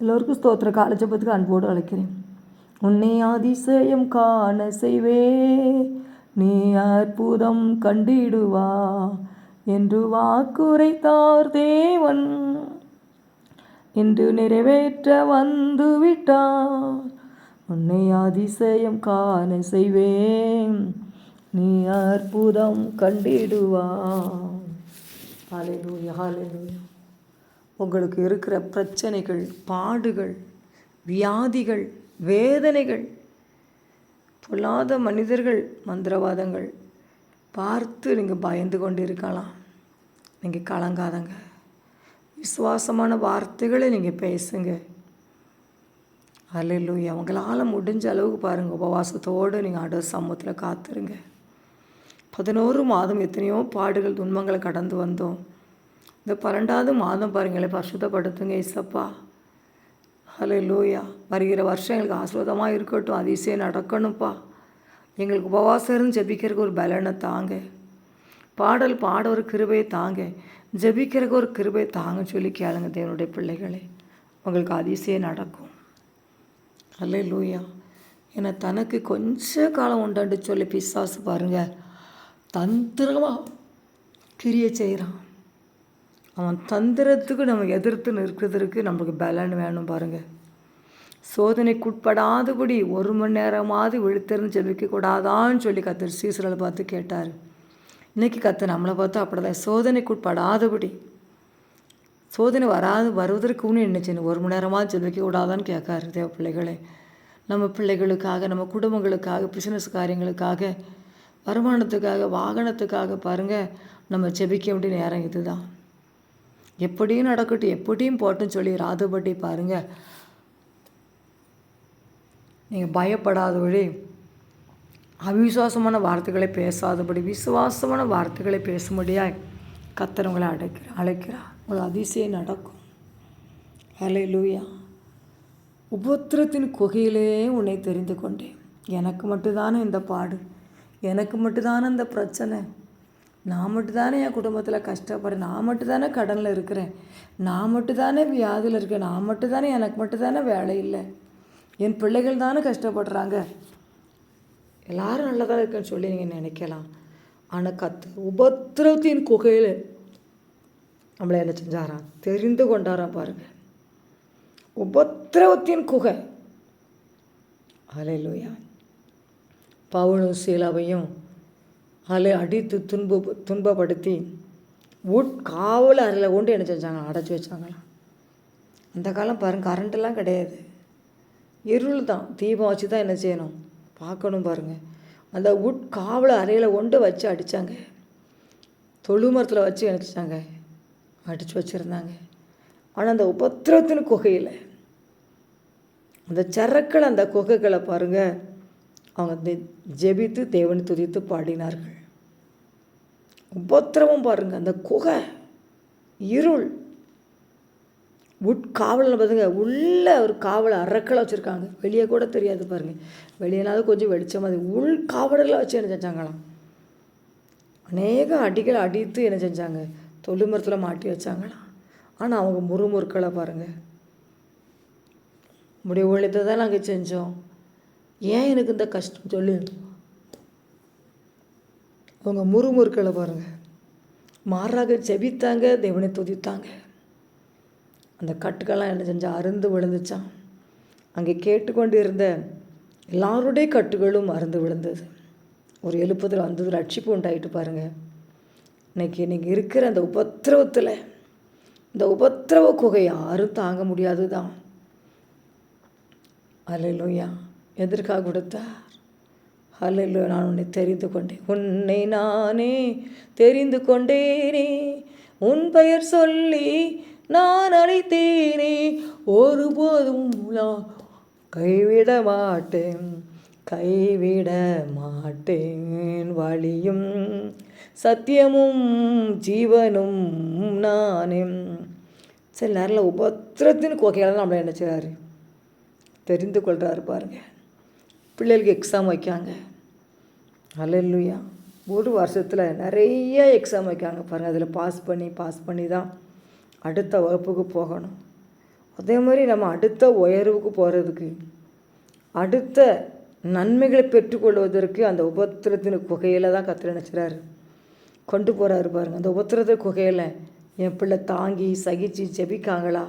எல்லோருக்கும் ஸ்தோத்திர காலஜபத்துக்கு அன்போடு அழைக்கிறேன் உன்னை அதிசயம் காண செய்வே நீ அற்புதம் கண்டிடுவா என்று வாக்குரைத்தார் தேவன் இன்று நிறைவேற்ற வந்து விட்டார் உன்னை அதிசயம் காண செய்வேன் நீ அற்புதம் கண்டிடுவா ஹாலே லூயா ஹாலே லூயா உங்களுக்கு இருக்கிற பிரச்சனைகள் பாடுகள் வியாதிகள் வேதனைகள் பொல்லாத மனிதர்கள் மந்திரவாதங்கள் பார்த்து நீங்கள் பயந்து கொண்டு இருக்கலாம் நீங்கள் கலங்காதங்க. விசுவாசமான வார்த்தைகளை நீங்கள் பேசுங்க. அல்லையா அவங்களால் முடிஞ்ச அளவுக்கு பாருங்கள் உபவாசத்தோடு நீங்கள் அட சமூகத்தில் காத்துருங்க. பதினோரு மாதம் எத்தனையோ பாடுகள் துன்பங்களை கடந்து வந்தோம். இந்த பன்னெண்டாவது மாதம் பாருங்களேன் பரிசுத்தப்படுத்துங்க இசப்பா ஹலோ லூயா வருகிற வருஷம் எங்களுக்கு ஆஸ்வதமாக இருக்கட்டும் அதிசயம் நடக்கணும்ப்பா. எங்களுக்கு உபவாசம் இருந்து ஜெபிக்கிறதுக்கு ஒரு பலனை தாங்க. பாடல் பாட ஒரு கிருபையை தாங்க. ஜபிக்கிறதுக்கு ஒரு கிருபையை தாங்க சொல்லி கேளுங்க தேவனுடைய பிள்ளைகளே. உங்களுக்கு அதிசயம் நடக்கும். அல்ல லூயா ஏன்னா தனக்கு கொஞ்ச காலம் உண்டாண்டு சொல்லி பிசாசு பாருங்கள் தந்திரமாக கிரியை செய்கிறான் அவன் தந்திரத்துக்கு நம்ம எதிர்த்து நிற்கிறதுக்கு நமக்கு பலன் வேணும் பாருங்கள் சோதனைக்குட்படாதபடி ஒரு மணி நேரமாவது விழுத்திருந்து ஜெபிக்கக்கூடாதான்னு சொல்லி கத்தர் சீசரலை பார்த்து கேட்டார். இன்றைக்கி கத்த நம்மளை பார்த்து அப்படிதான். சோதனைக்குட்படாதபடி. சோதனை வராது வருவதற்கு இன்னும் என்ன ஒரு மணி நேரமாக ஜெபிக்க கூடாதான்னு கேட்காரு தேவ பிள்ளைகளே. நம்ம பிள்ளைகளுக்காக நம்ம குடும்பங்களுக்காக பிஸ்னஸ் காரியங்களுக்காக வருமானத்துக்காக வாகனத்துக்காக பாருங்கள் நம்ம ஜெபிக்க வேண்டிய நேரம் இதுதான். எப்படியும் நடக்கட்டும் எப்படியும் போட்டுன்னு சொல்லி ராதுபட்டி பாருங்கள் நீங்கள் பயப்படாதபடி அவிசுவாசமான வார்த்தைகளை பேசாதபடி விசுவாசமான வார்த்தைகளை பேசும்படியாக கத்தரவங்களை அடைக்கிற அழைக்கிறார். ஒரு அதிசயம் நடக்கும். ஹலே லூயா உபத்திரத்தின் குகையிலே உன்னை தெரிந்து கொண்டேன். எனக்கு மட்டும்தானே இந்த பாடு. எனக்கு மட்டும்தானே இந்த பிரச்சனை. நான் மட்டும்தானே என் குடும்பத்தில் கஷ்டப்படுறேன். நான் மட்டும்தானே கடனில் இருக்கிறேன். நான் மட்டும்தானே வியாதியில் இருக்கேன். நான் மட்டும்தானே எனக்கு மட்டும்தானே வேலை இல்லை. என் பிள்ளைகள் தானே கஷ்டப்படுறாங்க. எல்லாரும் நல்லதாக இருக்குன்னு சொல்லி நீங்கள் நினைக்கலாம். ஆனால் கத்து உபத்திரத்தின் குகையில் நம்மளை என்ன செஞ்சாராம் தெரிந்து கொண்டாராம் பாருங்கள் உபத்திரவத்தின் குகை. அலையிலுயா பவுனும் சீலாவையும் அலை அடித்து துன்பு துன்பப்படுத்தி உட்காவல் அறையில் கொண்டு என்ன செஞ்சாங்க? அடைச்சி வச்சாங்களாம். அந்த காலம் பாருங்கள் கரண்ட்டெல்லாம் கிடையாது. இருள் தான். தீபம் வச்சு தான் என்ன செய்யணும்? பார்க்கணும் பாருங்கள் அந்த உட்காவல் அறையில் கொண்டு வச்சு அடித்தாங்க தொழுமரத்தில் வச்சு அடிச்சாங்க அடித்து வச்சுருந்தாங்க. ஆனால் அந்த உபத்திரத்தின் குகையில் அந்த சரக்கள் அந்த குகைகளை பாருங்கள் அவங்க ஜெபித்து தேவனை துதித்து பாடினார்கள். உபத்திரவம் பாருங்கள் அந்த குகை இருள். உட்காவலில் பார்த்துங்க உள்ளே ஒரு காவலை அறக்களை வச்சுருக்காங்க. வெளியே கூட தெரியாது பாருங்கள் வெளியேனாவது கொஞ்சம் வெளிச்சம் அது உள் காவலில் வச்சு என்ன செஞ்சாங்களாம்? அநேக அடிகளை அடித்து என்ன செஞ்சாங்க? தொழுமரத்தில் மாட்டி வச்சாங்களாம். ஆனால் அவங்க முறுமுறுக்களை பாருங்கள் முடிவு ஊழியத்தை தான் நாங்கள் செஞ்சோம். ஏன் எனக்கு இந்த கஷ்டம்? சொல்லி. அவங்க முறுமுறுக்களை பாருங்கள் மாறாக செபித்தாங்க தேவனை துதித்தாங்க. அந்த கட்டுக்கெல்லாம் என்ன செஞ்சால் அருந்து விழுந்துச்சான் அங்கே கேட்டுக்கொண்டு இருந்த எல்லாருடைய கட்டுகளும் அருந்து விழுந்தது. ஒரு எழுப்புதல் வந்தது ரட்சிப்பு உண்டாயிட்டு பாருங்கள் இன்னைக்கு நீங்கள் இருக்கிற அந்த உபத்திரவத்தில் இந்த உபத்திரவ குகை யாரும் தாங்க முடியாது தான் அலையிலோயா எதற்காக கொடுத்தா? அல்ல நான் உன்னை தெரிந்து கொண்டேன். உன்னை நானே தெரிந்து கொண்டேனே. உன் பெயர் சொல்லி நான் அழைத்தேனே. ஒருபோதும் நான் கைவிட மாட்டேன். கைவிட மாட்டேன். வழியும் சத்தியமும் ஜீவனும் நானே. சரி நேரில் உபத்திரத்தின் கோகையால் நம்மளை என்ன செய்கிறாரு தெரிந்து கொள்கிறாரு பாருங்கள் பிள்ளைகளுக்கு எக்ஸாம் வைக்காங்க அல்லையா ஒரு வருஷத்தில் நிறைய எக்ஸாம் வைக்காங்க பாருங்கள் அதில் பாஸ் பண்ணி பாஸ் பண்ணி தான் அடுத்த வகுப்புக்கு போகணும். அதே மாதிரி நம்ம அடுத்த உயர்வுக்கு போகிறதுக்கு அடுத்த நன்மைகளை பெற்றுக்கொள்வதற்கு அந்த உபத்திரத்தின் குகையில் தான் கத்திர நினச்சிறாரு. கொண்டு போகிறாரு பாருங்கள் அந்த உபத்திரத்த குகையில் என் பிள்ளை தாங்கி சகிச்சு ஜெபிக்காங்களா?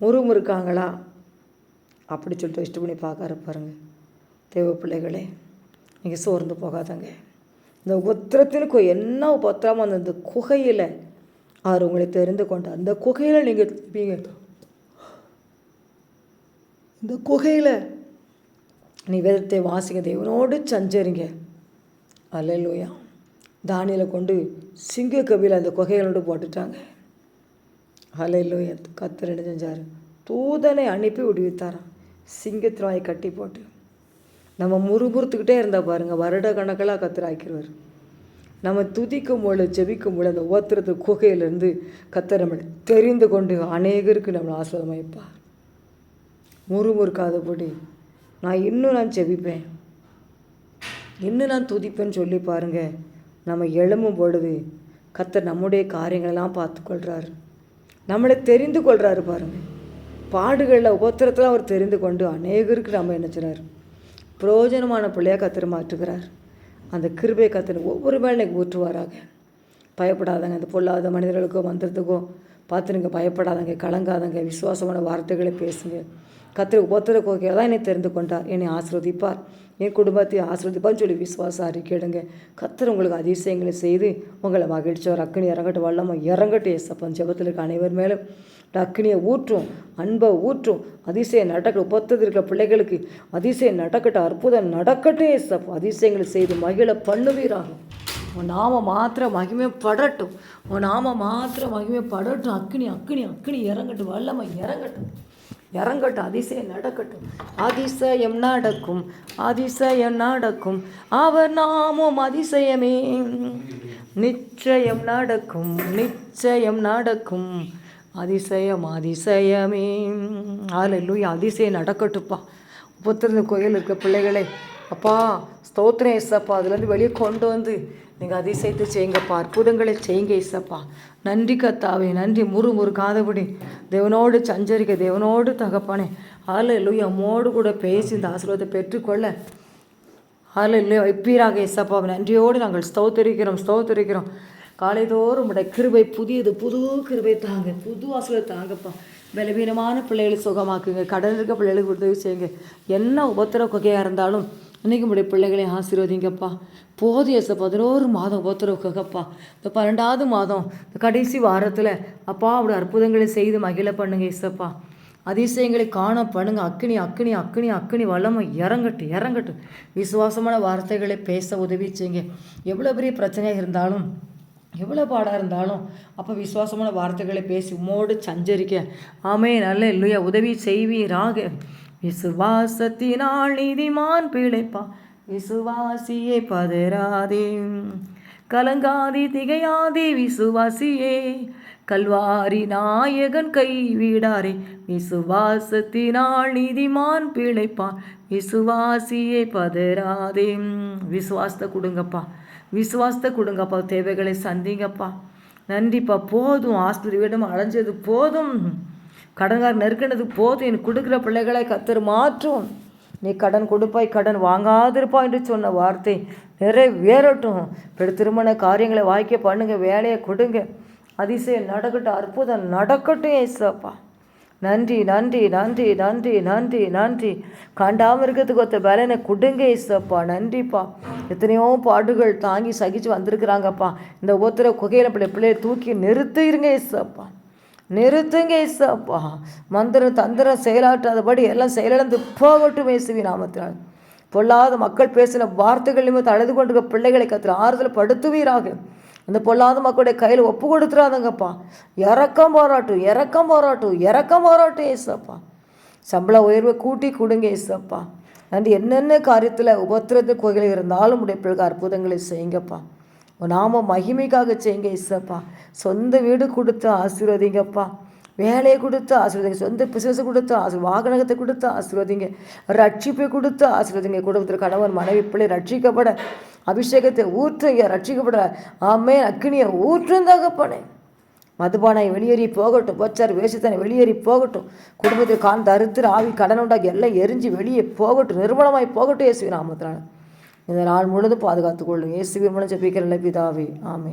முறுமுறுக்காங்களா? அப்படி சொல்லிட்டு இஷ்டம் பண்ணி பார்க்காரு பாருங்கள் தேவ பிள்ளைகளே. நீங்கள் சோர்ந்து போகாதங்க. இந்த உத்திரத்திற்கும் என்ன பத்திரமா அந்த இந்த குகையில் அவர் உங்களை தெரிந்து கொண்டார். அந்த குகையில் நீங்கள் இருப்பீங்க. இந்த குகையில் நீ வேதத்தை வாசிங்க. தேவனோடு சஞ்சரிங்க. அல்லையா தானியலை கொண்டு சிங்க கவியில் அந்த குகைகளோடு போட்டுட்டாங்க. அலையிலோயா கத்தர் என்ன செஞ்சார்? தூதனை அனுப்பி விடுவித்தாராம். சிங்கத்தினாயை கட்டி போட்டு. நம்ம முறுமுறுத்துக்கிட்டே இருந்தால் பாருங்கள் வருட கணக்கெல்லாம் கத்தர் ஆக்கிடுவார் நம்ம துதிக்கும் பொழுது ஜெபிக்கும் பொழுது அந்த ஓத்திரத்து குகையிலேருந்து கத்தர் நம்மளை தெரிந்து கொண்டு அநேகருக்கு நம்மளை ஆசிரதமாக முறுமுறுக்காதபடி நான் இன்னும் நான் ஜெபிப்பேன். இன்னும் நான் துதிப்பேன்னு சொல்லி பாருங்கள் நம்ம எழும்பும் பொழுது கத்தர் நம்முடைய காரியங்களெல்லாம் பார்த்துக்கொள்கிறாரு நம்மளை தெரிந்து கொள்கிறாரு பாருங்கள் பாடுகளில் ஒவ்வொருத்தரத்தில் அவர் தெரிந்து கொண்டு அநேகருக்கு நம்ம என்ன செய்கிறார் பிரயோஜனமான பிள்ளையாக கத்திர மாற்றுகிறார். அந்த கிருபை கத்திர ஒவ்வொரு வேலைக்கு ஊற்றுவாராக. பயப்படாதங்க இந்த பொல்லாத மனிதர்களுக்கோ மந்திரத்துக்கோ பார்த்துருங்க பயப்படாதங்க கலங்காதங்க விசுவாசமான வார்த்தைகளை பேசுங்க. கத்திர உபத்திர கோக்கையில் தான் என்னை தெரிந்து கொண்டார். என்னை ஆசிர்வதிப்பார். என் குடும்பத்தை ஆசிர்வதிப்பார்னு சொல்லி விசுவாசம் அறிக்கையிடுங்க. கத்தர் உங்களுக்கு அதிசயங்களை செய்து உங்களை மகிழ்ச்சியோர் அக்கினி இறங்கட்டும். வல்லமா இறங்கட்டும் ஏசப்பன். ஜெபத்தில் இருக்க அனைவர் மேலும் இந்த அக்கினியை ஊற்றும் அன்பை ஊற்றும். அதிசயம் நடக்க உபத்தது இருக்கிற பிள்ளைகளுக்கு அதிசயம் நடக்கட்டும். அற்புதம் நடக்கட்டும் ஏசப்போ. அதிசயங்களை செய்து மகிழ பண்ணுவீராகும் உன் நாம மாத்திரம் மகிமைப்படட்டும். உன் நாம மாத்திரம் மகிமைப்படட்டும். படட்டும் அக்னி அக்னி இறங்கட்டும். வல்லமை இறங்கட்டும். இறங்கட்டும் அதிசயம் நடக்கட்டும். அதிசயம் நடக்கும் அதிசயம் நடக்கும். அவர் நாமும் அதிசயமே. நிச்சயம் நடக்கும் நிச்சயம் நடக்கும். அதிசயம் அதிசயமே. ஆலையிலூயா அதிசயம் நடக்கட்டும்ப்பா. புத்திருந்த கோயில் இருக்க பிள்ளைகளே அப்பா ஸ்தோத்திரம் ஏசப்பா அதுலேருந்து வெளியே கொண்டு வந்து நீங்கள் அதிசயத்தை செய்யுங்கப்பா அற்புதங்களை செய்யுங்க இசப்பா நன்றி கத்தாவே நன்றி. முறு முறுக்காதபடி தேவனோடு சஞ்சரிக்க தேவனோடு தகப்பானே. ஆலை இல்லையோ அம்மோடு கூட பேசி இந்த ஆசீர்வாதத்தை பெற்றுக்கொள்ள. அதில் இல்லையோ வைப்பீராக இசப்பா நன்றியோடு நாங்கள் ஸ்தோத்தரிக்கிறோம் ஸ்தோத்தரிக்கிறோம். காலைதோறும் உடைய கிருபை புதியது புது கிருபை தாங்க புது ஆசிரியர் தாங்கப்பா. பலவீனமான பிள்ளைகளை சுகமாக்குங்க கடல் இருக்க பிள்ளைகளுக்கு உதவி செய்யுங்க. என்ன உபத்திர குகையாக இருந்தாலும் அன்றைக்கு உடைய பிள்ளைகளை ஆசீர்வதிங்கப்பா. போதிய ச பதினோரு மாதம் உபத்திரவு இந்த பன்னெண்டாவது மாதம் இந்த கடைசி வாரத்தில் அப்பா அப்படி அற்புதங்களை செய்து மகிழ பண்ணுங்க இசப்பா அதிசயங்களை காண பண்ணுங்க. அக்கினி அக்கினி அக்கினி அக்கினி வளமும் இறங்கட்டு இறங்கட்டு. விசுவாசமான வார்த்தைகளை பேச உதவி செய்யுங்க. எவ்வளோ பெரிய பிரச்சனையாக இருந்தாலும் எவ்வளோ பாடாக இருந்தாலும் அப்போ விசுவாசமான வார்த்தைகளை பேசி உமோடு சஞ்சரிக்க. ஆமே நல்ல இல்லையா உதவி செய்வீராக. விசுவாசத்தினால் நீதிமான் பிழைப்பா. விசுவாசியே பதறாதே. கலங்காதி திகையாதே விசுவாசியே. கல்வாரி நாயகன் கைவிடாரே. விசுவாசத்தினால் நீதிமான் பிழைப்பான் விசுவாசியே பதறாதே. விசுவாசத்தை கொடுங்கப்பா. விசுவாசத்தை கொடுங்கப்பா. தேவைகளை சந்திங்கப்பா. நன்றிப்பா. போதும். ஆஸ்பத்திரி விடம் அடைஞ்சது போதும். கடன்கார் நெருக்கினது போதும். என் கொடுக்குற பிள்ளைகளை கத்தர் மாற்றும். நீ கடன் கொடுப்பாய் கடன் வாங்காதிருப்பா என்று சொன்ன வார்த்தை நிறைவேறட்டும். இப்படி திருமண காரியங்களை வாய்க்க பண்ணுங்க வேலையை கொடுங்க. அதிசயம் நடக்கட்டும் அற்புதம் நடக்கட்டும் ஏசப்பா. நன்றி நன்றி நன்றி நன்றி நன்றி நன்றி. காண்டாமல் இருக்கிறதுக்கு ஒருத்த பலனை கொடுங்க ஏசப்பா. நன்றிப்பா. எத்தனையோ பாடுகள் தாங்கி சகிச்சு வந்திருக்கிறாங்கப்பா. இந்த ஒருத்தர குகையில் பிள்ளை பிள்ளையை தூக்கி நிறுத்திடுங்க ஏசப்பா. நிறுத்துங்க இசப்பா மந்திரம் தந்திரம் செயலாற்றாதபடி எல்லாம் செயலிழந்து போகட்டும் இயேசுவி நாமத்தினால். பொல்லாத மக்கள் பேசின வார்த்தைகள் நிமித்தம் அழுது கொண்டிருக்க பிள்ளைகளை கத்துற ஆறுதல் படுத்துவீராக. அந்த பொல்லாத மக்களுடைய கையில் ஒப்பு கொடுத்துறாதங்கப்பா இறக்கம் போராட்டும் இறக்கம் போராட்டும் இறக்கம் போராட்டும் ஏசப்பா. சம்பள உயர்வை கூட்டி கொடுங்க ஏசப்பா. நன்றி. என்னென்ன காரியத்தில் உபத்திரத்து கோயில் இருந்தாலும் உடைய பிள்ளைகள் அற்புதங்களை செய்யுங்கப்பா. நாம மகிமைக்காக செய்யுங்க இசப்பா சொந்த வீடு கொடுத்து ஆசீர்வதிங்கப்பா. வேலையை கொடுத்து ஆசீர்வதிங்க. சொந்த பிசினஸை கொடுத்து ஆசீர் வாகனத்தை கொடுத்து ஆசீர்வதிங்க. ரட்சிப்பை கொடுத்து ஆசீர்வதிங்க. குடும்பத்தில் கணவன் மனைவி பிள்ளை ரட்சிக்கப்பட. அபிஷேகத்தை ஊற்றுங்க. ரட்சிக்கப்பட. ஆமே அக்னியை ஊற்றுந்தாகப்பானே மதுபானை வெளியேறி போகட்டும். போச்சார் வேஷத்தனை வெளியேறி போகட்டும். குடும்பத்தில் கான் தருத்திர ஆவி கடன் உண்டாகி எல்லாம் எரிஞ்சு வெளியே போகட்டும். நிர்மலமாய் போகட்டும் இயேசுவின் நாமத்தினால. இந்த நாள் முழுதும் பாதுகாத்துக் கொள்ளும். இயேசுவின் மூலம் ஜெபிக்கிறல்ல பிதாவே. ஆமே